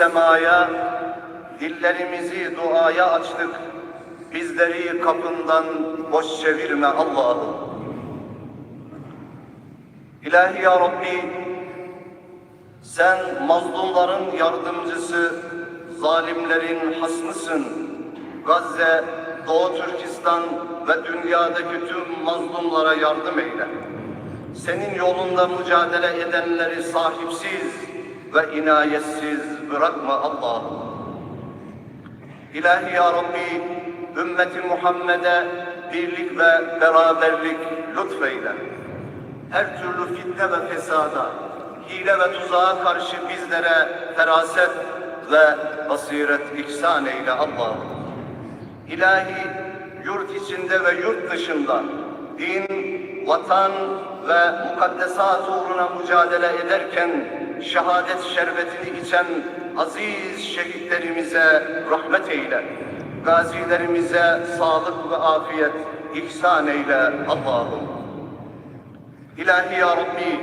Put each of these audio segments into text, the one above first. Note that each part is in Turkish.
semaya, dillerimizi duaya açtık. Bizleri kapından boş çevirme Allah'ım. İlahi ya Rabbi, sen mazlumların yardımcısı, zalimlerin hasmısın. Gazze, Doğu Türkistan ve dünyadaki tüm mazlumlara yardım eyle. Senin yolunda mücadele edenleri sahipsiz ve inayetsiz bırakma Allah'ım. İlahi ya Rabbi, ümmeti Muhammed'e birlik ve beraberlik lütfeyle. Her türlü fitne ve fesada, hile ve tuzağa karşı bizlere feraset ve basiret ihsan eyle Allah'ım. İlahi yurt içinde ve yurt dışında din, vatan ve mukaddesat uğruna mücadele ederken şehadet şerbetini içen aziz şehitlerimize rahmet eyle. Gazilerimize sağlık ve afiyet ihsan eyle Allah'ım. İlahi ya Rabbi,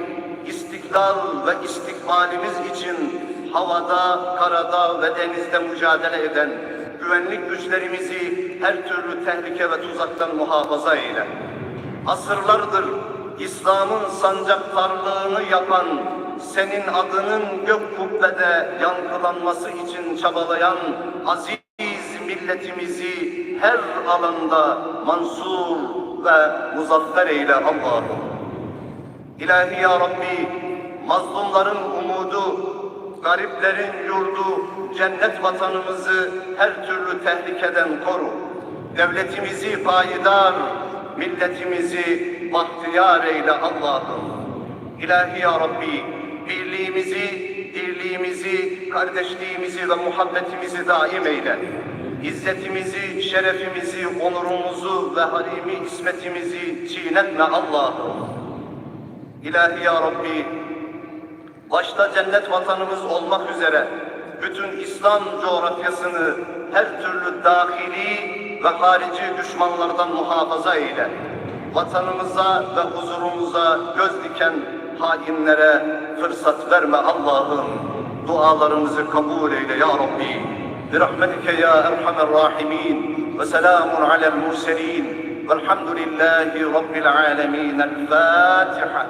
istiklal ve istikbalimiz için havada, karada ve denizde mücadele eden güvenlik güçlerimizi her türlü tehlike ve tuzaktan muhafaza eyle. Asırlardır İslam'ın sancaktarlığını yapan, senin adının gök kubbede yankılanması için çabalayan aziz milletimizi her alanda mansur ve muzaffer eyle Allah'ım. İlahi ya Rabbi, mazlumların umudu, gariplerin yurdu, cennet vatanımızı her türlü tehlikeden koru. Devletimizi payidar, milletimizi bahtiyar eyle Allah'ım. İlahi ya Rabbi, birliğimizi, dirliğimizi, kardeşliğimizi ve muhabbetimizi daim eyle. İzzetimizi, şerefimizi, onurumuzu ve harimi ismetimizi çiğnetme Allah'ım. İlahi ya Rabbi, başta cennet vatanımız olmak üzere bütün İslam coğrafyasını her türlü dahili ve harici düşmanlardan muhafaza eyle. Vatanımıza ve huzurumuza göz diken hainlere fırsat verme Allah'ım. Dualarımızı kabul eyle ya Rabbi. Birahmetike ya erhamer rahimin ve selamun alel murselin velhamdülillahi rabbil alemin. El Fatiha.